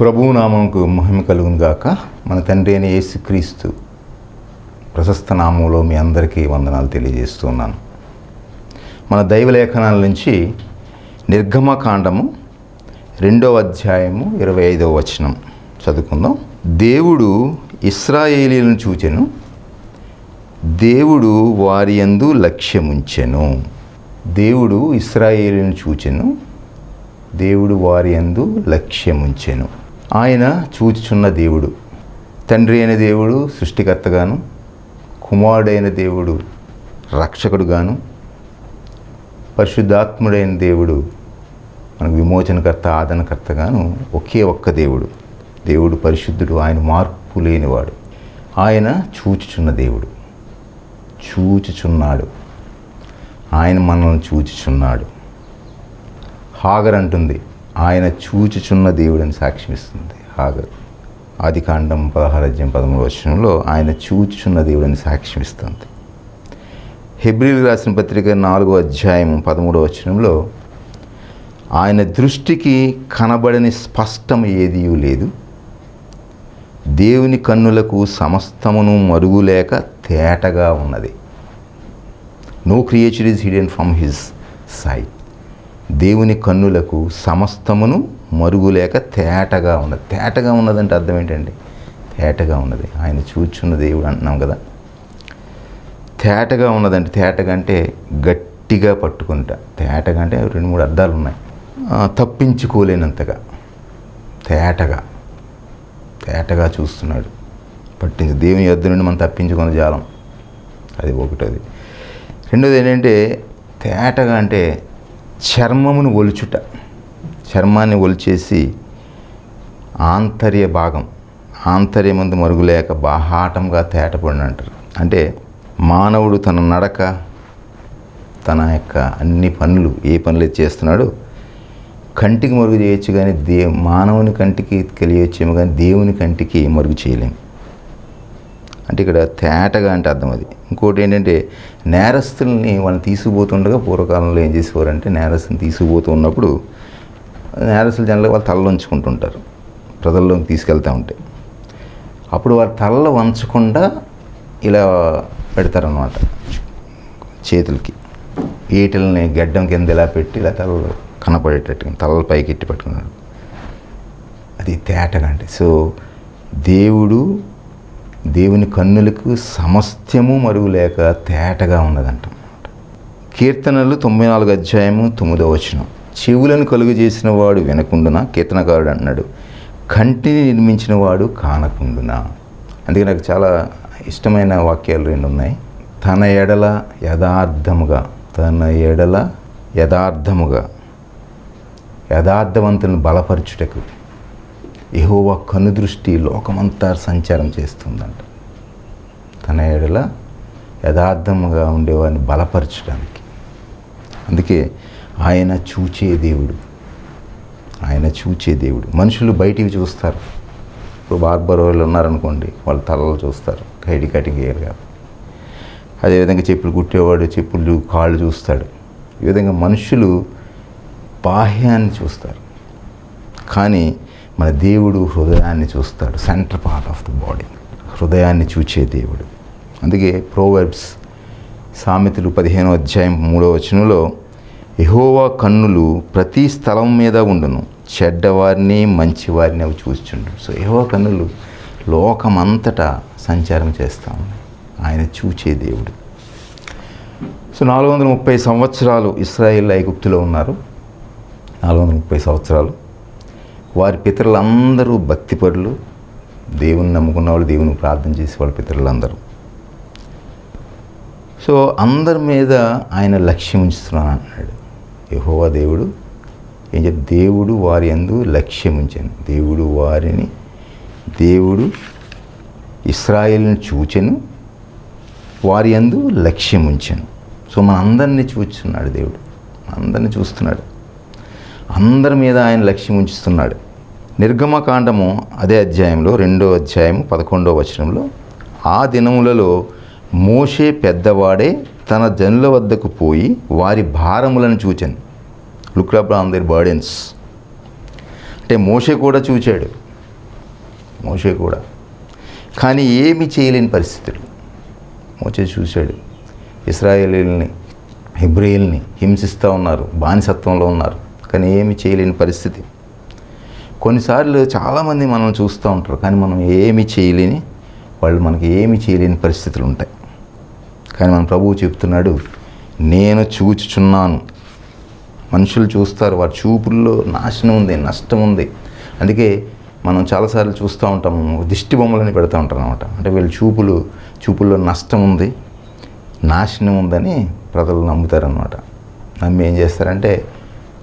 ప్రభునామంకు మహిమ కలుగును గాక. మన తండ్రి అయిన యేసుక్రీస్తు ప్రశస్త నామంలో మీ అందరికీ వందనాలు తెలియజేస్తున్నాను. మన దైవ లేఖనాల నుంచి నిర్గమకాండము రెండవ అధ్యాయము ఇరవై ఐదవ వచనం చదువుకుందాం. దేవుడు ఇస్రాయేలీలను చూచెను. దేవుడు వారి యందు లక్ష్యముంచెను. దేవుడు ఇస్రాయేలీలను చూచెను. దేవుడు వారి యందు లక్ష్యముంచెను. ఆయన చూచుచున్న దేవుడు. తండ్రి అయిన దేవుడు సృష్టికర్తగాను కుమారుడైన దేవుడు రక్షకుడుగాను పరిశుద్ధాత్ముడైన దేవుడు మనకు విమోచనకర్త ఆదరణకర్తగాను ఒకే ఒక్క దేవుడు. దేవుడు పరిశుద్ధుడు ఆయన మార్పు లేనివాడు. ఆయన చూచుచున్న దేవుడు. చూచుచున్నాడు. ఆయన మనల్ని చూచుచున్నాడు. హాగర్ అంటుంది ఆయన చూచుచున్న దేవుడిని సాక్ష్యం ఇస్తుంది. హాగర్ ఆది కాండం పదహారజ్యం పదమూడు వచనంలో ఆయన చూచుచున్న దేవుడిని సాక్ష్యం ఇస్తుంది. హెబ్రిల్ రాసిన పత్రిక నాలుగో అధ్యాయం పదమూడవ వచనంలో ఆయన దృష్టికి కనబడని స్పష్టం ఏదీ లేదు. దేవుని కన్నులకు సమస్తమును మరుగులేక తేటగా ఉన్నది. No creature is hidden from his sight దేవుని కన్నులకు సమస్తమును మరుగులేక తేటగా ఉన్నది. తేటగా ఉన్నదంటే అర్థం ఏంటండి? తేటగా ఉన్నది. ఆయన చూచున్న దేవుడు అంటున్నాం కదా. తేటగా ఉన్నదంటే తేటగా అంటే గట్టిగా పట్టుకుంటా. తేటగా అంటే రెండు మూడు అర్థాలు ఉన్నాయి. తప్పించుకోలేనంతగా. తేటగా. తేటగా చూస్తున్నాడు. పట్టించి దేవుని యొద్ద నుండి మనం తప్పించుకున్న జాలం. అది ఒకటది. రెండోది ఏంటంటే తేటగా అంటే చర్మమును ఒలుచుట చర్మాన్ని ఒలిచేసి ఆంతర్య భాగం ఆంతర్యమందు మరుగులేక బాహాటంగా తేటపడిన అంటారు. అంటే మానవుడు తన నడక తన యొక్క అన్ని పనులు ఏ పనులు చేస్తున్నాడో కంటికి మరుగు చేయొచ్చు కానీ దే మానవుని కంటికి తెలియచ్చేమో కానీ దేవుని కంటికి మరుగు చేయలేము అంటే ఇక్కడ తేటగా అంటే అర్థం అది. ఇంకోటి ఏంటంటే నేరస్తుల్ని వాళ్ళని తీసుకుపోతుండగా పూర్వకాలంలో ఏం చేసేవారంటే నేరస్తుని తీసుకుపోతూ ఉన్నప్పుడు నేరస్తులు జనాలు వాళ్ళు తలలో ఉంచుకుంటుంటారు ప్రజల్లోకి తీసుకెళ్తూ ఉంటే. అప్పుడు వారి తలలో వంచకుండా ఇలా పెడతారనమాట చేతులకి. ఈటల్ని గడ్డం కింద ఇలా పెట్టి ఇలా తలలో కనపడేటట్టుగా తలలు పైకి ఎట్టి పెట్టుకున్నారు. అది తేటగా అంటే. సో దేవుడు దేవుని కన్నులకు సమస్త్యము మరుగు లేక తేటగా ఉన్నదంట కీర్తనలు తొంభై నాలుగు అధ్యాయము తొమ్మిదో వచనం. చెవులను కలుగు చేసిన వాడు వినకుండునా? కీర్తనకారుడు అన్నాడు. కంటిని నిర్మించిన వాడు కానకుండునా? అందుకే నాకు చాలా ఇష్టమైన వాక్యాలు రెండు ఉన్నాయి. తన ఎడల యథార్థముగా తన ఎడల యథార్థముగా యథార్థవంతులను బలపరచుటకు. యెహోవా కనుదృష్టి లోకమంతా సంచారం చేస్తుందంట. తన ఏడల యథార్థముగా ఉండేవారిని బలపరచడానికి. అందుకే ఆయన చూచే దేవుడు. ఆయన చూచే దేవుడు. మనుషులు బయటికి చూస్తారు. ఇప్పుడు బార్బర్ వాళ్ళు ఉన్నారనుకోండి వాళ్ళు తలలు చూస్తారు. హైడి కటింగ్ వేయరు కాబట్టి. అదేవిధంగా చెప్పులు కుట్టేవాడు చెప్పులు కాళ్ళు చూస్తాడు. ఈ విధంగా మనుషులు బాహ్యాన్ని చూస్తారు. కానీ మన దేవుడు హృదయాన్ని చూస్తాడు centre part of the body హృదయాన్ని చూచే దేవుడు. అందుకే ప్రోవర్బ్స్ సామెతలు పదిహేనో అధ్యాయం మూడో వచనంలో ఎహోవా కన్నులు ప్రతి స్థలం మీద ఉండును చెడ్డవారిని మంచివారిని అవి చూస్తుండు సో ఎహోవా కన్నులు లోకమంతటా సంచారం చేస్తా ఉన్నాయి. ఆయన చూచే దేవుడు. సో నాలుగు వందల ముప్పై సంవత్సరాలు ఇస్రాయిల్ ఐగుప్తులో ఉన్నారు. నాలుగు వందల ముప్పై సంవత్సరాలు. వారి పితరులందరూ భక్తిపరులు. దేవుని నమ్ముకున్న వాళ్ళు దేవుని ప్రార్థన చేసే వాళ్ళ పితరులందరూ. సో అందరి మీద ఆయన లక్ష్యం ఉంచుతున్నాను అన్నాడు యహోవా దేవుడు ఏం చెప్పి దేవుడు వారి అందు లక్ష్యం ఉంచాను. దేవుడు వారిని దేవుడు ఇస్రాయిల్ని చూచెను. వారి అందు లక్ష్యం ఉంచాను. సో మన అందరినీ చూస్తున్నాడు దేవుడు. అందరిని చూస్తున్నాడు. అందరి మీద ఆయన లక్ష్యం ఉంచుతున్నాడు. నిర్గమకాండము అదే అధ్యాయంలో రెండో అధ్యాయం పదకొండో వచనంలో ఆ దినములలో మోషే పెద్దవాడే తన జనుల వద్దకు పోయి వారి భారములను చూచాను. Look up on their burdens. అంటే మోషే కూడా చూచాడు. మోషే కూడా. కానీ ఏమి చేయలేని పరిస్థితులు. మోసే చూశాడు. ఇస్రాయేలీల్ని హిబ్రియుల్ని హింసిస్తూ ఉన్నారు బానిసత్వంలో ఉన్నారు. కానీ ఏమి చేయలేని పరిస్థితి. కొన్నిసార్లు చాలామంది మనం చూస్తూ ఉంటారు కానీ మనం ఏమి చేయలేని వాళ్ళు మనకి ఏమి చేయలేని పరిస్థితులు ఉంటాయి. కానీ మన ప్రభువు చెప్తున్నాడు నేను చూచుచున్నాను. మనుషులు చూస్తారు వారి చూపుల్లో నాశనం ఉంది నష్టం ఉంది. అందుకే మనం చాలాసార్లు చూస్తూ ఉంటాము దిష్టి బొమ్మలని పెడతా ఉంటాం అనమాట అంటే వీళ్ళ చూపులు చూపుల్లో నష్టం ఉంది నాశనం ఉందని ప్రజలు నమ్ముతారనమాట నమ్మి ఏం చేస్తారంటే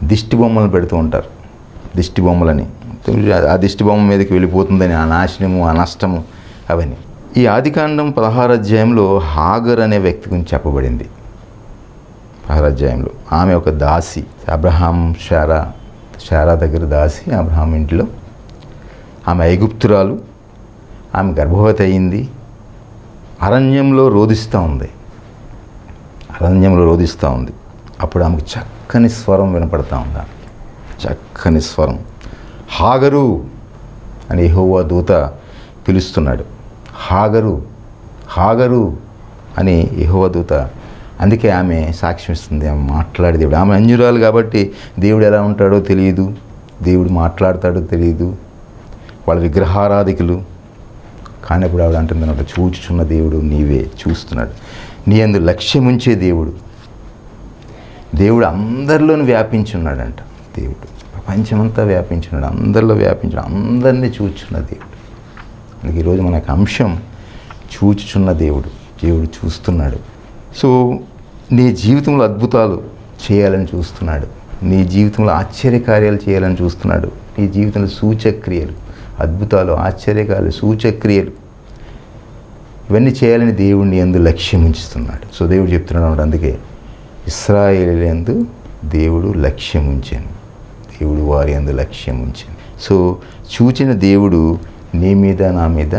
దిష్టి బొమ్మలు పెడుతూ ఉంటారు. దిష్టి బొమ్మలని ఆ దిష్టి బొమ్మ మీదకి వెళ్ళిపోతుందని ఆ నాశనము ఆ నష్టము అవన్నీ. ఈ ఆదికాండం పదహారు అధ్యాయంలో హాగర్ అనే వ్యక్తి గురించి చెప్పబడింది. పదహారు అధ్యాయంలో. ఆమె ఒక దాసి అబ్రహాం షారా షారా దగ్గర దాసి అబ్రహాం ఇంట్లో. ఆమె ఐగుప్తురాలు ఆమె గర్భవతి అయింది. అరణ్యంలో రోధిస్తూ ఉంది. అరణ్యంలో రోధిస్తూ ఉంది. అప్పుడు ఆమెకు చక్కని స్వరం వినపడతా ఉందా? చక్కని స్వరం. హాగరు అని యహోవా దూత పిలుస్తున్నాడు. హాగరు హాగరు అని యహోవా దూత. అందుకే ఆమె సాక్ష్యం ఇస్తుంది ఆమె మాట్లాడే దేవుడు. ఆమె అంజురాలు కాబట్టి దేవుడు ఎలా ఉంటాడో తెలియదు. దేవుడు మాట్లాడతాడో తెలియదు. వాళ్ళ విగ్రహారాధికులు. కానప్పుడు ఆవిడ అంటుంది చూచుచున్న దేవుడు నీవే చూస్తున్నాడు. నీ అందు లక్ష్యముంచే దేవుడు. దేవుడు అందరిలోనూ వ్యాపించున్నాడంట దేవుడు. ప్రపంచమంతా వ్యాపించున్నాడు అందరిలో వ్యాపించాడు అందరినీ చూచున్న దేవుడు. అందుకే ఈరోజు మనకు అంశం చూచుచున్న దేవుడు దేవుడు చూస్తున్నాడు. సో నీ జీవితంలో అద్భుతాలు చేయాలని చూస్తున్నాడు. నీ జీవితంలో ఆశ్చర్యకార్యాలు చేయాలని చూస్తున్నాడు. నీ జీవితంలో సూచక్రియలు అద్భుతాలు ఆశ్చర్యకార్యాలు సూచక్రియలు ఇవన్నీ చేయాలని దేవుడిని ఎందు లక్ష్యం ఉంచుతున్నాడు. సో దేవుడు చెప్తున్నాడు అందుకే ఇస్రాయేలీలందు దేవుడు లక్ష్యం ఉంచాను. దేవుడు వారి అందు లక్ష్యం ఉంచాను. సో చూచిన దేవుడు నీ మీద నా మీద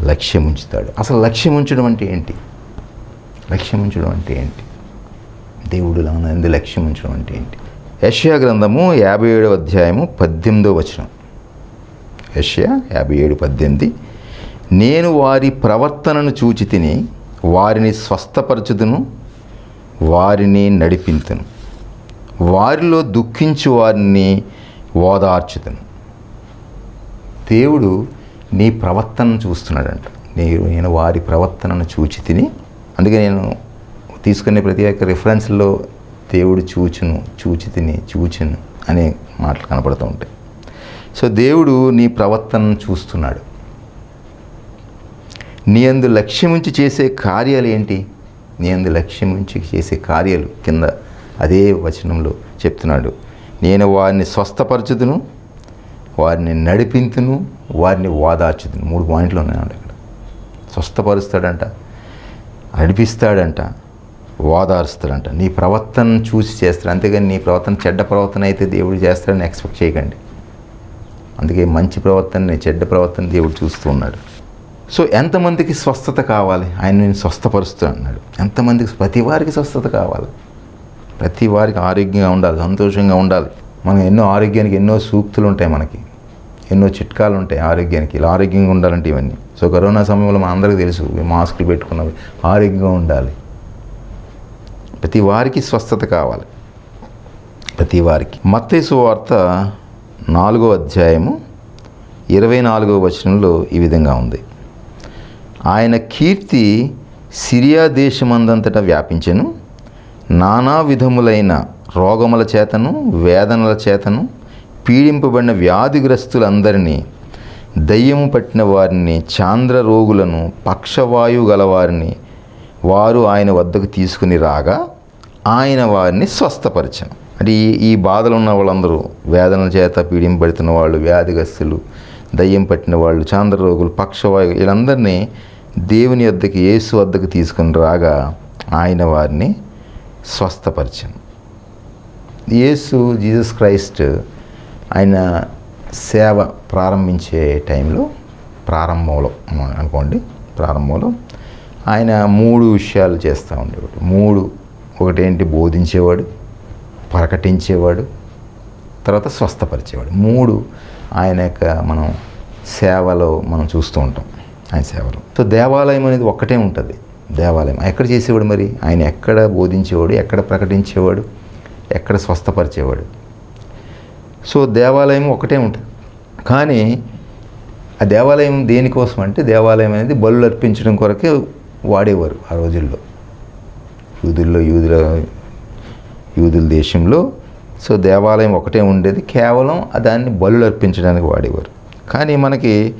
లక్ష్యం ఉంచుతాడు. అసలు లక్ష్యం ఉంచడం అంటే ఏంటి? లక్ష్యం ఉంచడం అంటే ఏంటి? దేవుడు నా లక్ష్యం ఉంచడం అంటే ఏంటి? యష్యా గ్రంథము యాభై ఏడవ అధ్యాయము పద్దెనిమిదో వచనం. యష్యా యాభై ఏడు పద్దెనిమిది. నేను వారి ప్రవర్తనను చూచి తిని వారిని స్వస్థపరచుదును. వారిని నడిపింతును. వారిలో దుఃఖించు వారిని ఓదార్చుతును దేవుడు నీ ప్రవర్తనను చూస్తున్నాడంట. నేను నేను వారి ప్రవర్తనను చూచి తిని అందుకే నేను తీసుకునే ప్రతి ఒక్క రిఫరెన్స్లో దేవుడు చూచును చూచి తిని చూచును అనే మాటలు కనపడుతూ ఉంటాయి. సో దేవుడు నీ ప్రవర్తనను చూస్తున్నాడు. నీ అందు లక్ష్యం ఉంచి చేసే కార్యాలు ఏంటి? నేను లక్ష్యం ఉంచి చేసే కార్యాలు కింద అదే వచనంలో చెప్తున్నాడు. నేను వారిని స్వస్థపరచుదును వారిని నడిపింతును వారిని వాదార్చుదును. మూడు పాయింట్లు ఉన్నాయండి అక్కడ స్వస్థపరుస్తాడంట నడిపిస్తాడంట ఓదారుస్తాడంట నీ ప్రవర్తనను చూసి చేస్తాడు. అంతేగాని నీ ప్రవర్తన చెడ్డ ప్రవర్తన అయితే దేవుడు చేస్తాడని ఎక్స్పెక్ట్ చేయకండి. అందుకే మంచి ప్రవర్తనని చెడ్డ ప్రవర్తన దేవుడు చూస్తూ ఉన్నాడు. సో ఎంతమందికి స్వస్థత కావాలి? ఆయన నేను స్వస్థపరుస్తూ అన్నాడు. ఎంతమందికి ప్రతి వారికి స్వస్థత కావాలి? ప్రతి వారికి ఆరోగ్యంగా ఉండాలి సంతోషంగా ఉండాలి. మనం ఎన్నో ఆరోగ్యానికి ఎన్నో సూక్తులు ఉంటాయి మనకి. ఎన్నో చిట్కాలు ఉంటాయి ఆరోగ్యానికి. ఇలా ఆరోగ్యంగా ఉండాలంటే ఇవన్నీ. సో కరోనా సమయంలో మన అందరికీ తెలుసు మాస్క్లు మాస్కులు పెట్టుకున్నవి. ఆరోగ్యంగా ఉండాలి. ప్రతి వారికి స్వస్థత కావాలి. ప్రతి వారికి. మత్తేసు వార్త నాలుగో అధ్యాయము ఇరవై నాలుగో వచనంలో ఈ విధంగా ఉంది. ఆయన కీర్తి సిరియా దేశమందంతటా వ్యాపించెను. నానా విధములైన రోగముల చేతను వేదనల చేతను పీడింపబడిన వ్యాధిగ్రస్తులందరినీ దయ్యము పట్టిన వారిని చాంద్ర రోగులను పక్షవాయువు గలవారిని వారు ఆయన వద్దకు తీసుకుని రాగా ఆయన వారిని స్వస్థపరిచాను. అంటే ఈ ఈ బాధలు ఉన్న వాళ్ళందరూ వేదనల చేత పీడింపడుతున్న వాళ్ళు వ్యాధిగ్రస్తులు దయ్యం పట్టిన వాళ్ళు చాంద్ర రోగులు పక్షవాయు వీళ్ళందరినీ దేవుని వద్దకు యేసు వద్దకు తీసుకుని రాగా ఆయన వారిని స్వస్థపరిచాను యేసు జీసస్ క్రైస్ట్ ఆయన సేవ ప్రారంభించే టైంలో ప్రారంభంలో అనుకోండి ప్రారంభంలో ఆయన మూడు విషయాలు చేస్తూ ఉండేవాడు. మూడు ఒకటేంటి? బోధించేవాడు ప్రకటించేవాడు తర్వాత స్వస్థపరిచేవాడు. మూడు ఆయన యొక్క మనం సేవలో మనం చూస్తూ ఉంటాం. ఆయన సేవలో. సో దేవాలయం అనేది ఒక్కటే ఉంటుంది. దేవాలయం. ఎక్కడ చేసేవాడు మరి? ఆయన ఎక్కడ బోధించేవాడు? ఎక్కడ ప్రకటించేవాడు? ఎక్కడ స్వస్థపరిచేవాడు? సో దేవాలయం ఒకటే ఉంటుంది. కానీ ఆ దేవాలయం దేనికోసం అంటే దేవాలయం అనేది బలు అర్పించడం కొరకే వాడేవారు ఆ రోజుల్లో. యూదుల్లో యూదుల యూదుల దేశంలో సో దేవాలయం ఒకటే ఉండేది. కేవలం దాన్ని బలు అర్పించడానికి వాడేవారు. కానీ మనకి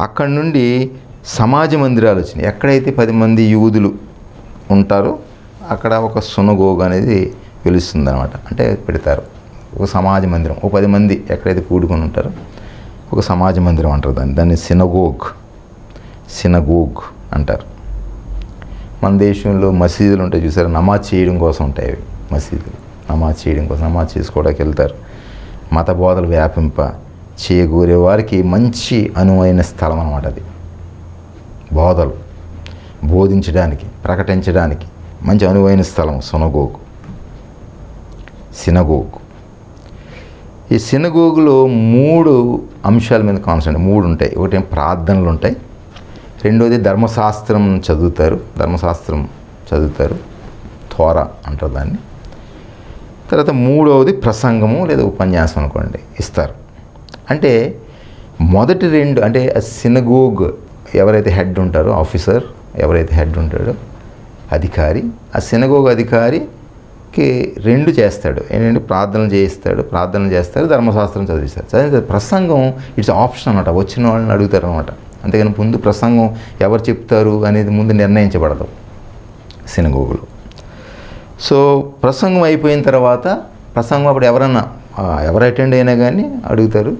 అక్కడి నుండి సమాజ మందిరాలు వచ్చినాయి. ఎక్కడైతే పది మంది యూదులు ఉంటారో అక్కడ ఒక సునగోగ్ అనేది పిలుస్తుంది అనమాట అంటే పెడతారు. ఒక సమాజ మందిరం. ఒక పది మంది ఎక్కడైతే కూడుకొని ఉంటారో ఒక సమాజ మందిరం అంటారు దాన్ని. దాన్ని సినగోగ్ సినగోగ్ అంటారు. మన దేశంలో మసీదులు ఉంటాయి చూసారా? నమాజ్ చేయడం కోసం ఉంటాయి అవి మసీదులు. నమాజ్ చేయడం కోసం నమాజ్ చేసుకోవడానికి వెళ్తారు. మత బోధలు వ్యాపింప చేకూరే వారికి మంచి అనువైన స్థలం అనమాట అది. బోధలు. బోధించడానికి ప్రకటించడానికి మంచి అనువైన స్థలం సునగోకు. సినగోకు. ఈ సినగోగులో మూడు అంశాల మీద కాన్సెంట్ మూడు ఉంటాయి. ఒకటి ప్రార్థనలు ఉంటాయి. రెండోది ధర్మశాస్త్రం చదువుతారు. ధర్మశాస్త్రం చదువుతారు. త్వర అంటారు దాన్ని. తర్వాత మూడవది ప్రసంగము లేదా ఉపన్యాసం అనుకోండి ఇస్తారు. అంటే మొదటి రెండు అంటే సినగోగ్ ఎవరైతే హెడ్ ఉంటారో ఆఫీసర్ ఎవరైతే హెడ్ ఉంటాడో అధికారి ఆ సినగోగ్ అధికారికి రెండు చేస్తాడు. ఏంటంటే ప్రార్థనలు చేయిస్తాడు ప్రార్థనలు చేస్తారు ధర్మశాస్త్రం చదివిస్తారు. చదివితే ప్రసంగం ఇట్స్ ఆప్షన్ అనమాట వచ్చిన వాళ్ళని అడుగుతారు అనమాట అంతేగాని ముందు ప్రసంగం ఎవరు చెప్తారు అనేది ముందు నిర్ణయించబడదు సినగోగులు సో ప్రసంగం అయిపోయిన తర్వాత ప్రసంగం అప్పుడు ఎవరన్నా ఎవరు అటెండ్ అయినా కానీ అడుగుతారు.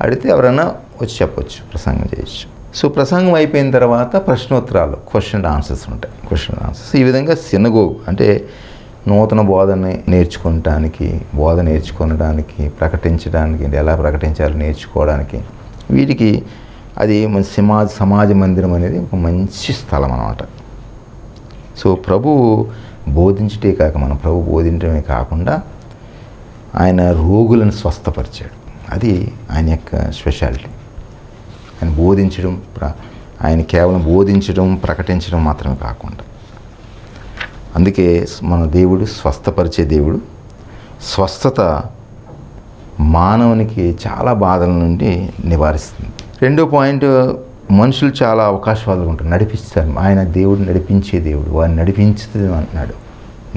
అడిగితే ఎవరైనా వచ్చి చెప్పొచ్చు ప్రసంగం చేయొచ్చు. సో ప్రసంగం అయిపోయిన తర్వాత ప్రశ్నోత్తరాలు క్వశ్చన్ ఆన్సర్స్ ఉంటాయి. క్వశ్చన్ ఆన్సర్స్ ఈ విధంగా సినగోగ్ అంటే నూతన బోధని నేర్చుకోవటానికి బోధ నేర్చుకోవడానికి ప్రకటించడానికి ఎలా ప్రకటించాలి నేర్చుకోవడానికి వీటికి అది మన సమాజ సమాజ మందిరం అనేది ఒక మంచి స్థలం అన్నమాట. సో ప్రభువు బోధించటే కాక మనం ప్రభు బోధించడమే కాకుండా ఆయన రోగులను స్వస్థపరిచాడు. అది ఆయన యొక్క స్పెషాలిటీ. ఆయన బోధించడం ప్ర- ఆయన కేవలం బోధించడం ప్రకటించడం మాత్రమే కాకుండా. అందుకే మన దేవుడు స్వస్థపరిచే దేవుడు. స్వస్థత మానవునికి చాలా బాధల నుండి నివారిస్తుంది. రెండో పాయింట్ మనుషులు చాలా అవకాశవాదులు ఉంటారు. నడిపిస్తారు. ఆయన దేవుడు నడిపించే దేవుడు. వారిని నడిపించదు అంటున్నాడు.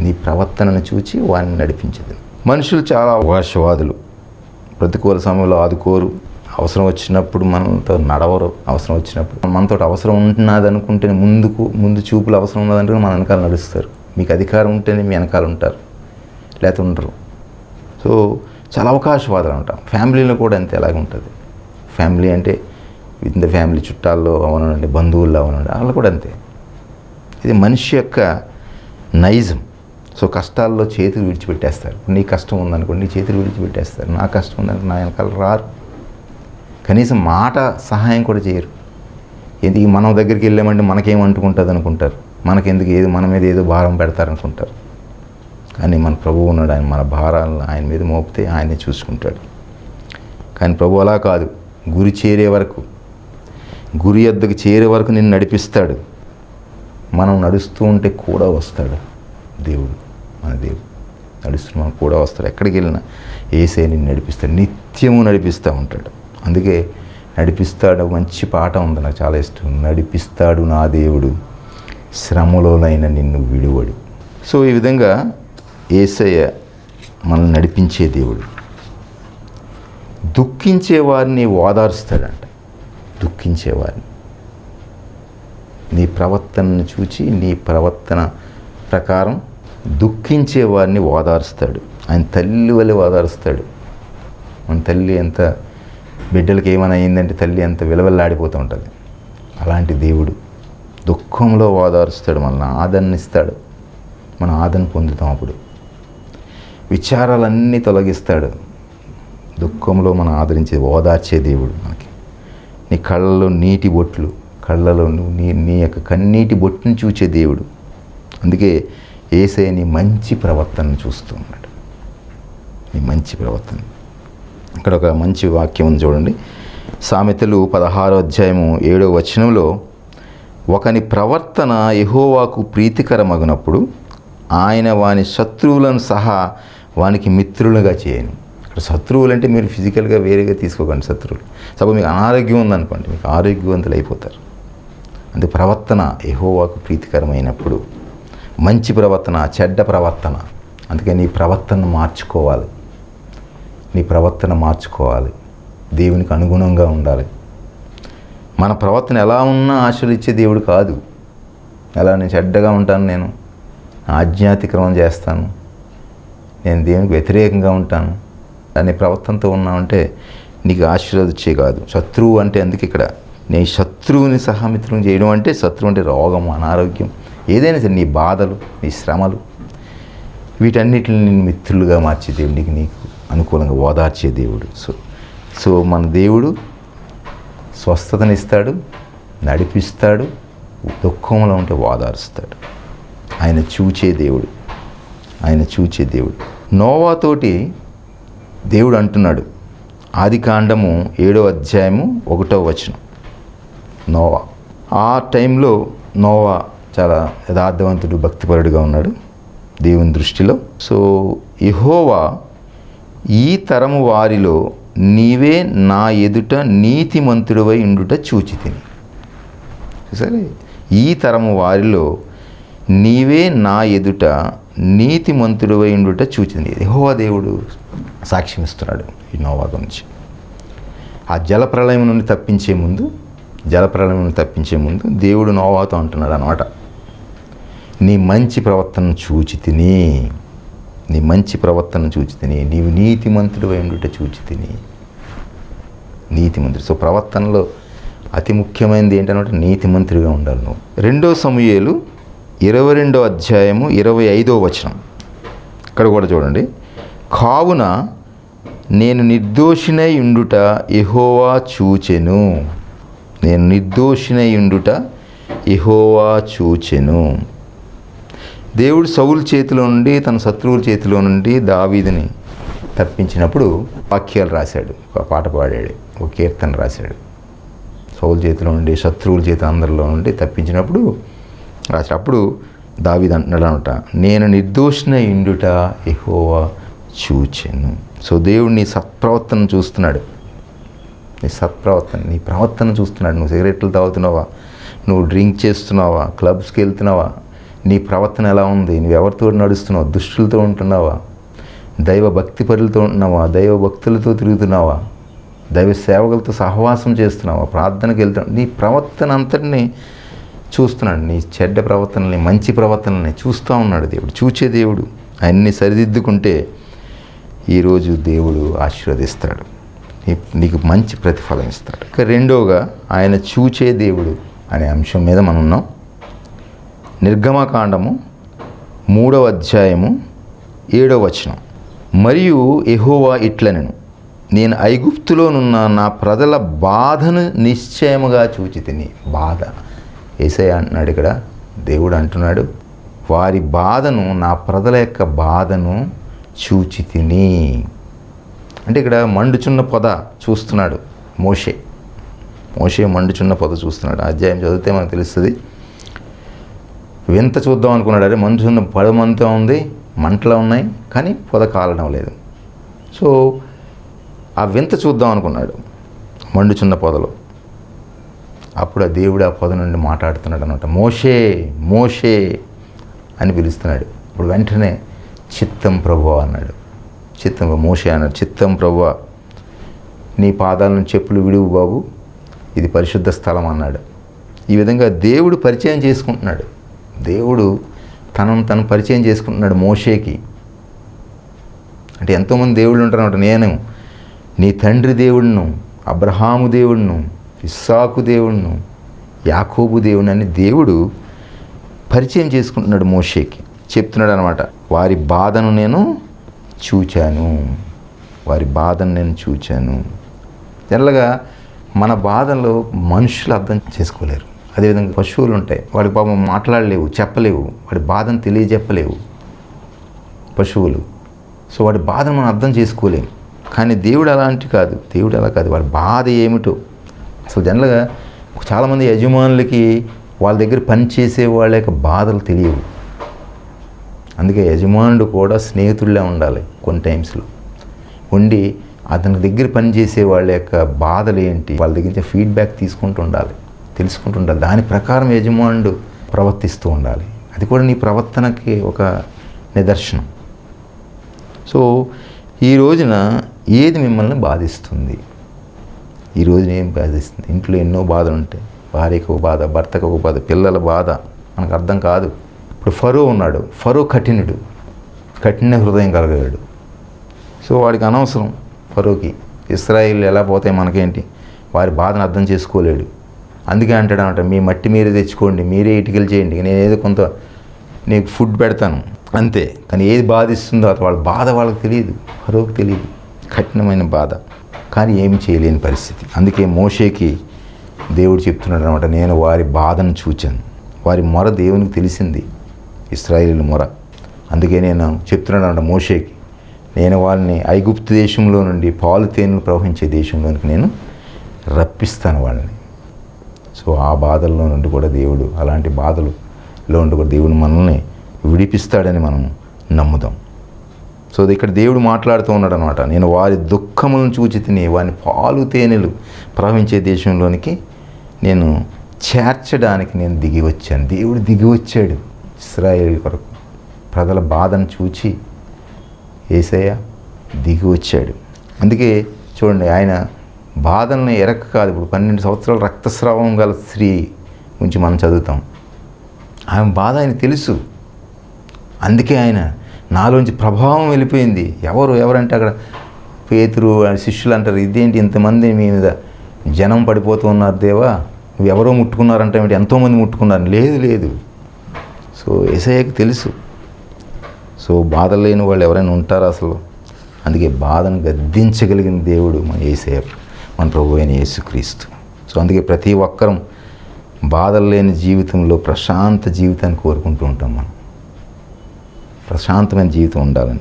నీ ప్రవర్తనను చూచి వారిని నడిపించదు. మనుషులు చాలా అవకాశవాదులు. ప్రతికూల సమయంలో ఆదుకోరు. అవసరం వచ్చినప్పుడు మనతో నడవరు. అవసరం వచ్చినప్పుడు మనతో అవసరం ఉంటున్నది ముందుకు ముందు చూపులు అవసరం ఉన్నదంటే మన వెనకాల నడుస్తారు. మీకు అధికారం ఉంటేనే మీ వెనకాల ఉంటారు. లేకపోతే ఉండరు. సో చాలా అవకాశవాదాలు ఉంటాం ఫ్యామిలీలో కూడా అంతే అలాగే ఉంటుంది ఫ్యామిలీ అంటే ఇంత ఫ్యామిలీ చుట్టాల్లో అవనండి బంధువుల్లో అవనండి వాళ్ళు కూడా అంతే. ఇది మనిషి యొక్క నైజం. సో కష్టాల్లో చేతులు విడిచిపెట్టేస్తారు. నీ కష్టం ఉందనుకోండి నీ చేతులు విడిచిపెట్టేస్తారు. నా కష్టం ఉందనుకో నా వెనకాల రారు. కనీసం మాట సహాయం కూడా చేయరు. ఇది మనం దగ్గరికి వెళ్ళామంటే మనకేం అంటుకుంటుంది అనుకుంటారు మనకెందుకు ఏదో మన మీద ఏదో భారం పెడతారనుకుంటారు. కానీ మన ప్రభువు ఉన్నాడు ఆయన మన భారాలను ఆయన మీద మోపితే ఆయనే చూసుకుంటాడు. కానీ ప్రభు అలా కాదు. గురి చేరే వరకు గురి ఎద్దకు చేరే వరకు నిన్ను నడిపిస్తాడు. మనం నడుస్తూ ఉంటే కూడా వస్తాడు దేవుడు మన దేవుడు. నడుస్తూ మనం కూడా వస్తాడు. ఎక్కడికి వెళ్ళినా ఏసే నిన్ను నడిపిస్తాడు. నిత్యము నడిపిస్తూ ఉంటాడు. అందుకే నడిపిస్తాడు మంచి పాట ఉంది నాకు చాలా ఇష్టం. నడిపిస్తాడు నా దేవుడు శ్రమలోనైనా నిన్ను విడువడు. సో ఈ విధంగా ఏసయ్య మనల్ని నడిపించే దేవుడు. దుఃఖించే వారిని ఓదారుస్తాడంట. దుఃఖించేవారిని నీ ప్రవర్తనను చూచి నీ ప్రవర్తన ప్రకారం దుఃఖించే వారిని ఓదారుస్తాడు ఆయన తల్లి వల్ల ఓదారుస్తాడు మన తల్లి ఎంత బిడ్డలకి ఏమైనా అయిందంటే తల్లి ఎంత విలవెల్లాడిపోతూ ఉంటుంది. అలాంటి దేవుడు దుఃఖంలో ఓదారుస్తాడు మనల్ని ఆదరణిస్తాడు మనం ఆదరణ పొందుతాం అప్పుడు. విచారాలన్నీ తొలగిస్తాడు. దుఃఖంలో మనం ఆదరించే ఓదార్చే దేవుడు మనకి. నీ కళ్ళలో నీటి బొట్లు కళ్ళలో నీ నీ యొక్క కన్నీటి బొట్టుని చూచే దేవుడు. అందుకే ఏసే నీ మంచి ప్రవర్తనను చూస్తూ ఉన్నాడు. నీ మంచి ప్రవర్తన. ఇక్కడ ఒక మంచి వాక్యం ఉంది చూడండి. సామెతలు పదహారో అధ్యాయము ఏడో వచనంలో ఒకని ప్రవర్తన ఎహోవాకు ప్రీతికరమగినప్పుడు ఆయన వాని శత్రువులను సహా వానికి మిత్రులుగా చేయను. ఇక్కడ శత్రువులు అంటే మీరు ఫిజికల్గా వేరేగా తీసుకోకండి శత్రువులు. సపోజ్ మీకు అనారోగ్యం ఉందనుకోండి మీకు ఆరోగ్యవంతులు అయిపోతారు. అంటే ప్రవర్తన ఎహోవాకు ప్రీతికరమైనప్పుడు మంచి ప్రవర్తన చెడ్డ ప్రవర్తన అందుకే నీ ప్రవర్తనను మార్చుకోవాలి. నీ ప్రవర్తన మార్చుకోవాలి. దేవునికి అనుగుణంగా ఉండాలి. మన ప్రవర్తన ఎలా ఉన్నా ఆశలిచ్చే దేవుడు కాదు. ఎలా నేను చెడ్డగా ఉంటాను నేను ఆజ్ఞాతిక్రమం చేస్తాను నేను దేవునికి వ్యతిరేకంగా ఉంటాను అనే ప్రవర్తనతో ఉన్నామంటే నీకు ఆశీర్వదించే కాదు శత్రువు అంటే అందుకే ఇక్కడ నీ శత్రువుని సహమిత్రం చేయడం అంటే శత్రువు అంటే రోగం అనారోగ్యం ఏదైనా సరే నీ బాధలు నీ శ్రమలు. వీటన్నిటిని నేను మిత్రులుగా మార్చే దేవుడికి నీకు నీకు అనుకూలంగా ఓదార్చే దేవుడు. సో సో మన దేవుడు స్వస్థతనిస్తాడు నడిపిస్తాడు దుఃఖంలో ఉంటే ఓదారుస్తాడు. ఆయన చూచే దేవుడు. ఆయన చూచే దేవుడు. నోవాతోటి దేవుడు అంటున్నాడు. ఆది కాండము ఏడో అధ్యాయము ఒకటో వచనం. నోవా. ఆ టైంలో నోవా చాలా యథార్థవంతుడు భక్తిపరుడుగా ఉన్నాడు దేవుని దృష్టిలో. సో ఇహోవా ఈ తరము వారిలో నీవే నా ఎదుట నీతిమంతుడివై ఉండుట చూచి తిని సరే ఈ తరము వారిలో నీవే నా ఎదుట నీతిమంతుడివై ఉండుట చూచింది. యెహోవా దేవుడు సాక్ష్యం ఇస్తున్నాడు ఈ నోవా గురించి. ఆ జలప్రలయం నుండి తప్పించే ముందు జలప్రలయం నుండి తప్పించే ముందు దేవుడు నోవాతో అంటున్నాడు అనమాట నీ మంచి ప్రవర్తనను చూచి తిని నీ మంచి ప్రవర్తనను చూచి తిని నీవు నీతిమంతుడు ఉండుట చూచి తిని నీతిమంతుడు. సో ప్రవర్తనలో అతి ముఖ్యమైనది ఏంటన్నమాట? నీతిమంతుడిగా ఉండాలి నువ్వు. రెండో సమయాలు ఇరవై రెండో అధ్యాయము ఇరవై ఐదో వచనం. ఇక్కడ కూడా చూడండి. కావున నేను నిర్దోషినై ఉండుట ఎహోవా చూచెను. నేను నిర్దోషినై ఉండుట ఎహోవా చూచెను. దేవుడు సౌలు చేతిలో నుండి తన శత్రువుల చేతిలో నుండి దావీదిని తప్పించినప్పుడు వాక్యాలు రాశాడు. ఒక పాట పాడాడు. ఒక కీర్తన రాశాడు. సౌలు చేతిలో నుండి శత్రువుల చేతి అందరిలో నుండి తప్పించినప్పుడు రాసినప్పుడు దావిది దావీది అంటున్నాడు అనమాట నేను నిర్దోషిన ఇండుట ఎహోవా చూచెను. సో దేవుడు నీ సత్ప్రవర్తన చూస్తున్నాడు. నీ సత్ప్రవర్తన నీ ప్రవర్తన చూస్తున్నాడు. నువ్వు సిగరెట్లు తాగుతున్నావా? నువ్వు డ్రింక్ చేస్తున్నావా? క్లబ్స్కి వెళ్తున్నావా? నీ ప్రవర్తన ఎలా ఉంది? నువ్వు ఎవరితో నడుస్తున్నావా? దుష్టులతో ఉంటున్నావా? దైవ భక్తి పరులతో ఉంటున్నావా? దైవ భక్తులతో తిరుగుతున్నావా? దైవ సేవకులతో సహవాసం చేస్తున్నావా? ప్రార్థనకి వెళ్తున్నావు? నీ ప్రవర్తన అంతటిని చూస్తున్నాడు. నీ చెడ్డ ప్రవర్తనని మంచి ప్రవర్తనని చూస్తూ ఉన్నాడు దేవుడు. చూచే దేవుడు. అన్ని సరిదిద్దుకుంటే ఈరోజు దేవుడు ఆశీర్వదిస్తాడు. నీ- నీకు మంచి ప్రతిఫలం ఇస్తాడు. ఇక రెండోగా ఆయన చూచే దేవుడు అనే అంశం మీద మనం ఉన్నాం నిర్గమకాండము మూడవ అధ్యాయము ఏడవ వచనం. మరియు ఎహోవా ఇట్లనెను నేను ఐగుప్తులోనున్న నా ప్రజల బాధను నిశ్చయముగా చూచి తిని బాధ. ఏసై అంటున్నాడు ఇక్కడ దేవుడు అంటున్నాడు వారి బాధను నా ప్రజల యొక్క బాధను చూచి తిని. అంటే ఇక్కడ మండుచున్న పొద చూస్తున్నాడు మోషే. మోషే మండుచున్న పొద చూస్తున్నాడు. అధ్యాయం చదివితే మనకు తెలుస్తుంది. వింత చూద్దాం అనుకున్నాడు. అరే మండుచున్న పొద మంతా ఉంది మంటలు ఉన్నాయి కానీ పొద కాలడం లేదు. సో ఆ వింత చూద్దాం అనుకున్నాడు మండుచున్న పొదలో. అప్పుడు ఆ దేవుడు ఆ పొద నుండి మాట్లాడుతున్నాడు అనమాట మోషే మోషే అని పిలుస్తున్నాడు. ఇప్పుడు వెంటనే చిత్తం ప్రభు అన్నాడు. చిత్తం మోషే అన్నాడు. చిత్తం ప్రభు నీ పాదాలను చెప్పులు విడువు బాబు. ఇది పరిశుద్ధ స్థలం అన్నాడు. ఈ విధంగా దేవుడు పరిచయం చేసుకుంటున్నాడు. దేవుడు తనను తను పరిచయం చేసుకుంటున్నాడు మోషేకి. అంటే ఎంతోమంది దేవుళ్ళు ఉంటారన్నమాట. నేను నీ తండ్రి దేవుడును అబ్రహాము దేవుడును ఇస్సాకు దేవుడును యాకోబు దేవుని అని దేవుడు పరిచయం చేసుకుంటున్నాడు మోషేకి. చెప్తున్నాడు అనమాట వారి బాధను నేను చూచాను. వారి బాధను నేను చూచాను. జనరల్గా మన బాధలో మనుషులు అర్థం చేసుకోలేరు. అదేవిధంగా పశువులు ఉంటాయి వాడి పాపం మాట్లాడలేవు చెప్పలేవు వాడి బాధను తెలియజెప్పలేవు పశువులు. సో వాడి బాధను మనం అర్థం చేసుకోలేము కానీ దేవుడు అలాంటి కాదు దేవుడు అలా కాదు. వాడి బాధ ఏమిటో అసలు జనరల్గా చాలామంది యజమానులకి వాళ్ళ దగ్గర పనిచేసే వాళ్ళ యొక్క బాధలు తెలియవు. అందుకే యజమానుడు కూడా స్నేహితుడిలా ఉండాలి కొన్ని టైమ్స్లో. ఉండి అతని దగ్గర పనిచేసే వాళ్ళ యొక్క బాధలు ఏంటి వాళ్ళ దగ్గర నుంచి ఫీడ్బ్యాక్ తీసుకుంటూ ఉండాలి తెలుసుకుంటూ ఉండాలి. దాని ప్రకారం యజమానుడు ప్రవర్తిస్తూ ఉండాలి. అది కూడా నీ ప్రవర్తనకి ఒక నిదర్శనం. సో ఈ రోజున ఏది మిమ్మల్ని బాధిస్తుంది? ఈ రోజున ఏం బాధిస్తుంది ఇంట్లో ఎన్నో బాధలు ఉంటాయి. భార్యకు ఒక బాధ భర్తకు ఒక బాధ పిల్లల బాధ మనకు అర్థం కాదు. ఇప్పుడు ఫరో ఉన్నాడు. ఫరో కఠినుడు. కఠిన హృదయం కలగాడు సో వాడికి అనవసరం ఫరోకి. ఇస్రాయిల్ ఎలా పోతాయి మనకేంటి? వారి బాధను అర్థం చేసుకోలేడు. అందుకే అంటాడు అనమాట మీ మట్టి మీరే తెచ్చుకోండి. మీరే ఇటుకలు చేయండి. నేను ఏదో కొంత నీకు ఫుడ్ పెడతాను. అంతే. కానీ ఏది బాధిస్తుందో అది వాళ్ళ బాధ వాళ్ళకి తెలియదు. ఫరోకి తెలియదు. కఠినమైన బాధ. కానీ ఏమి చేయలేని పరిస్థితి. అందుకే మోషేకి దేవుడు చెప్తున్నాడు అనమాట నేను వారి బాధను చూచాను. వారి మొర దేవునికి తెలిసింది ఇస్రాయేల్ మొర. అందుకే నేను చెప్తున్నాడు అనమాట మోషేకి నేను వాళ్ళని ఐగుప్తు దేశంలో నుండి పాలు తేనెలు ప్రవహించే దేశంలోనికి నేను రప్పిస్తాను వాళ్ళని. సో ఆ బాధల్లో నుండి కూడా దేవుడు అలాంటి బాధలలో నుండి కూడా దేవుడు మనల్ని విడిపిస్తాడని మనం నమ్ముదాం. సో ఇక్కడ దేవుడు మాట్లాడుతూ ఉన్నాడు అనమాట నేను వారి దుఃఖములను చూచి తిని వారిని పాలు తేనెలు ప్రవహించే దేశంలోనికి నేను చేర్చడానికి నేను దిగి వచ్చాను. దేవుడు దిగి వచ్చాడు ఇస్రాయేల్ కొరకు. ప్రజల బాధను చూచి ఏసయ్య దిగి వచ్చాడు. అందుకే చూడండి ఆయన బాధల్ని ఎరక్క కాదు. ఇప్పుడు పన్నెండు సంవత్సరాల రక్తస్రావం గల స్త్రీ గురించి మనం చదువుతాం. ఆమె బాధ ఆయన తెలుసు. అందుకే ఆయన నాలోంచి ప్రభావం వెళ్ళిపోయింది. ఎవరు ఎవరంటే అక్కడ పేతురు శిష్యులు అంటారు ఇదేంటి ఇంతమంది మీ మీద జనం పడిపోతూ ఉన్నారు దేవా? ఎవరో ముట్టుకున్నారంటే ఏమిటి? ఎంతోమంది ముట్టుకున్నారు. లేదు లేదు. సో ఎసయ్యకు తెలుసు. సో బాధ లేని వాళ్ళు ఎవరైనా ఉంటారా అసలు? అందుకే బాధను గద్దించగలిగిన దేవుడు మన ఏసే మన ప్రభు అయిన యేసుక్రీస్తు. సో అందుకే ప్రతి ఒక్కరం బాధలు లేని జీవితంలో ప్రశాంత జీవితాన్ని కోరుకుంటూ ఉంటాం మనం. ప్రశాంతమైన జీవితం ఉండాలని.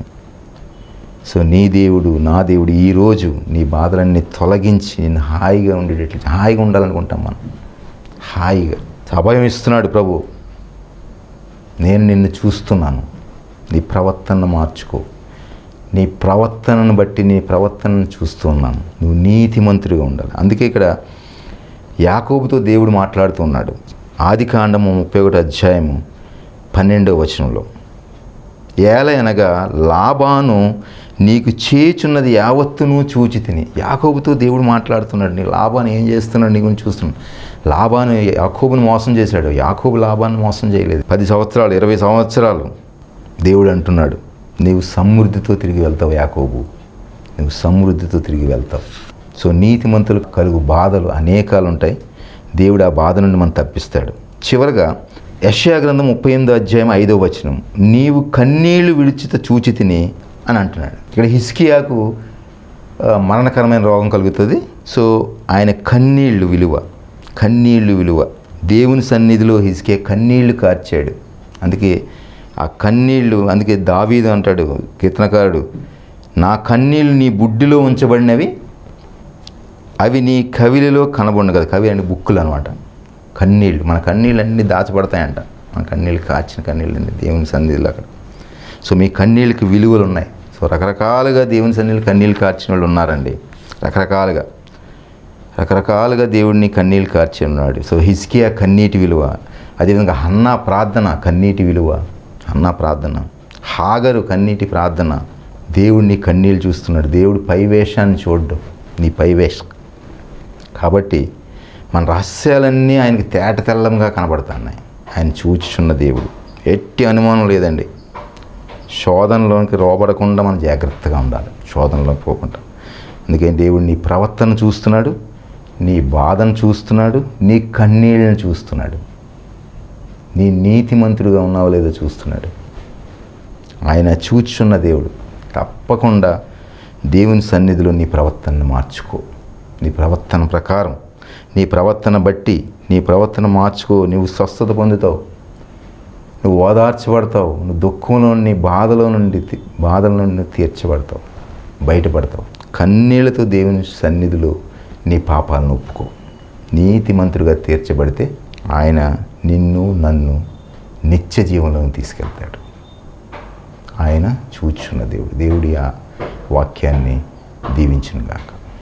సో నీ దేవుడు నా దేవుడు ఈరోజు నీ బాధలన్నీ తొలగించి నేను హాయిగా ఉండేటట్లు హాయిగా ఉండాలనుకుంటాం మనం. హాయిగా. అభయం ఇస్తున్నాడు ప్రభు. నేను నిన్ను చూస్తున్నాను. నీ ప్రవర్తనను మార్చుకో. నీ ప్రవర్తనను బట్టి నీ ప్రవర్తనను చూస్తున్నాను నువ్వు నీతిమంతుడిగా ఉండాలి. అందుకే ఇక్కడ యాకోబుతో దేవుడు మాట్లాడుతూ ఉన్నాడు. ఆది కాండము ముప్పై ఒకటి అధ్యాయము పన్నెండవ వచనంలో. ఏలయనగా లాభాను నీకు చేచున్నది యావత్తును చూచి తిని. యాకోబుతో దేవుడు మాట్లాడుతున్నాడు నీ లాభాన్ని ఏం చేస్తున్నాడు? నీ గురించి చూస్తున్నాడు. లాభాన్ని యాకోబుని మోసం చేశాడు. యాకోబు లాభాన్ని మోసం చేయలేదు. పది సంవత్సరాలు ఇరవై సంవత్సరాలు దేవుడు అంటున్నాడు నీవు సమృద్ధితో తిరిగి వెళ్తావు యాకోబు. నువ్వు సమృద్ధితో తిరిగి వెళ్తావు. సో నీతిమంతులకు కలుగు బాధలు అనేకాలు ఉంటాయి దేవుడు ఆ బాధ నుండి మనం తప్పిస్తాడు. చివరగా యశ్యా గ్రంథం ముప్పై ఎనిమిదో అధ్యాయం ఐదో వచనం. నీవు కన్నీళ్ళు విడిచిత చూచి తిని అని అంటున్నాడు. ఇక్కడ హిస్కియాకు మరణకరమైన రోగం కలుగుతుంది. సో ఆయన కన్నీళ్ళు విలువ కన్నీళ్ళు విలువ. దేవుని సన్నిధిలో హిస్కే కన్నీళ్ళు కార్చాడు. అందుకే ఆ కన్నీళ్ళు అందుకే దావీదు అంటాడు కీర్తనకారుడు నా కన్నీళ్ళు నీ బుడ్డిలో ఉంచబడినవి అవి నీ కవిలలో కనబడిన కదా. కవి అంటే బుక్కులు అనమాట కన్నీళ్ళు మన కన్నీళ్ళు అన్నీ దాచబడతాయంట. మన కన్నీళ్ళు కాచిన కన్నీళ్ళన్నీ దేవుని సన్నిధిలో అక్కడ. సో మీ కన్నీళ్ళకి విలువలు ఉన్నాయి. సో రకరకాలుగా దేవుని సన్నిధిలో కన్నీళ్ళు కార్చిన వాళ్ళు ఉన్నారండి. రకరకాలుగా. రకరకాలుగా దేవుడిని కన్నీళ్ళు కార్చి ఉన్నాడు. సో హిస్కియా కన్నీటి విలువ అదేవిధంగా హన్నా ప్రార్థన కన్నీటి విలువ అన్న ప్రార్థన. హాగరు కన్నీటి ప్రార్థన. దేవుడిని కన్నీళ్ళు చూస్తున్నాడు. దేవుడు పైవేషాన్ని చూడడం. నీ పైవేషం కాబట్టి మన రహస్యాలన్నీ ఆయనకి తేట తెల్లంగా కనబడుతున్నాయి. ఆయన చూచుచున్న దేవుడు. ఎట్టి అనుమానం లేదండి. శోధనలోనికి రోబడకుండా మనం జాగ్రత్తగా ఉండాలి. శోధనలోకి పోకుండా. అందుకే దేవుడు నీ ప్రవర్తన చూస్తున్నాడు నీ బాధను చూస్తున్నాడు నీ కన్నీళ్ళను చూస్తున్నాడు. నీ నీతిమంతుడుగా ఉన్నావో లేదో చూస్తున్నాడు. ఆయన చూచున్న దేవుడు తప్పకుండా దేవుని సన్నిధిలో నీ ప్రవర్తనను మార్చుకో. నీ ప్రవర్తన ప్రకారం నీ ప్రవర్తన బట్టి నీ ప్రవర్తన మార్చుకో నువ్వు స్వస్థత పొందుతావు. నువ్వు ఓదార్చబడతావు. నువ్వు దుఃఖంలో నీ బాధలో నుండి బాధల నుండి తీర్చబడతావు. బయటపడతావు. కన్నీళ్ళతో దేవుని సన్నిధిలో నీ పాపాలను ఒప్పుకో. నీతి మంత్రుగా తీర్చబడితే ఆయన నిన్ను నన్ను నిత్య జీవంలోకి తీసుకెళ్తాడు. ఆయన చూచున్న దేవుడు. దేవుడి ఆ వాక్యాన్ని దీవించునుగాక.